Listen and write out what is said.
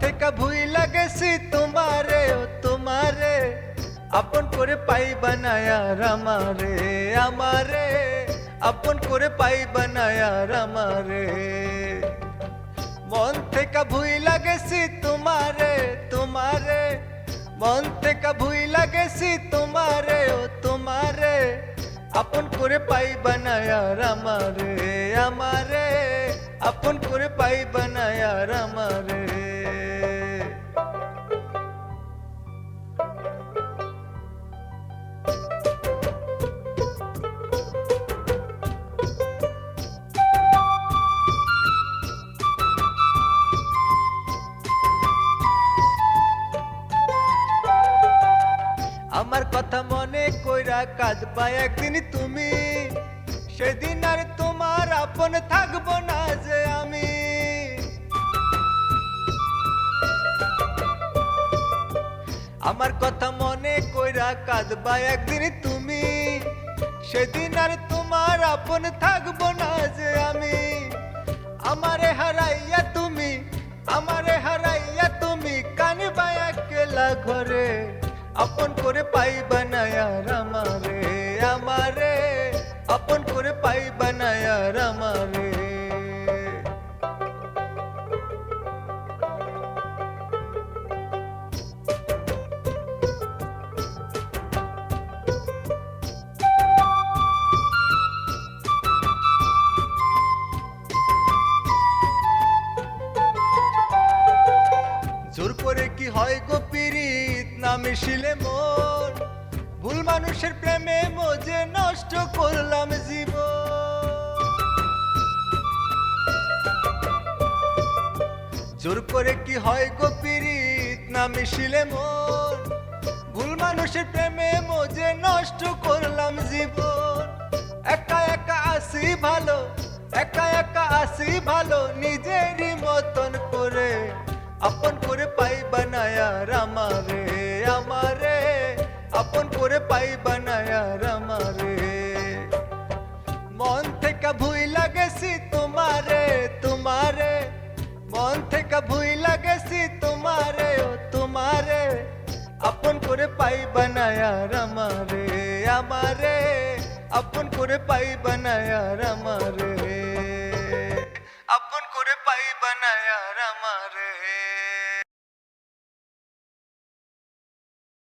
থেকে ভুই লাগেছি তোমারে ও তোমারে। আপন করে পাই বানায়া আমারে আমারে। আপন করে পাই বানায়া আমারে। মন থেকে ভুই লাগেছি তোমারে তোমারে। মন থেকে ভুই লাগেছি তোমারে ও তোমারে। আপন করে পাই বানায়া আমারে আমারে। আপন করে পাই বানায়া আমারে। আমার কথা মনে কইরা কাঁদবা একদিন তুমি। সেদিন আর তোমার আপন থাকব না যে আমি। আমার কথা মনে কইরা কাঁদবা একদিন তুমি। সেদিন আর তোমার আপন থাকব না যে আমি। আমারে হারাইয়া তুমি, আমারে হারাইয়া তুমি কানবা একলা ঘরে বানায়ার আমারে জোর করে কি হয় গো পিরিত না মিশিলে মন। ভুল মানুষের প্রেমে মজে নষ্ট করলাম জীবন। জোর করে কি হয় গো পিরিত না মিশিলে মন। ভুল মানুষের প্রেমে মজে নষ্ট করলাম জীবন। একা একা আসি ভালো, একা একা আসি ভালো, নিজেরই মতন করে আপন করে পাই বানায়ার আমারে আমারে। আপন করে পাই বানায়ার আমারে। মন থেকে ভুই লাগেছি তোমারে, ও তোমারে। আপন করে পাই বানায়ার আমারে আমারে। আপন করে পাই বানায়ার আমারে।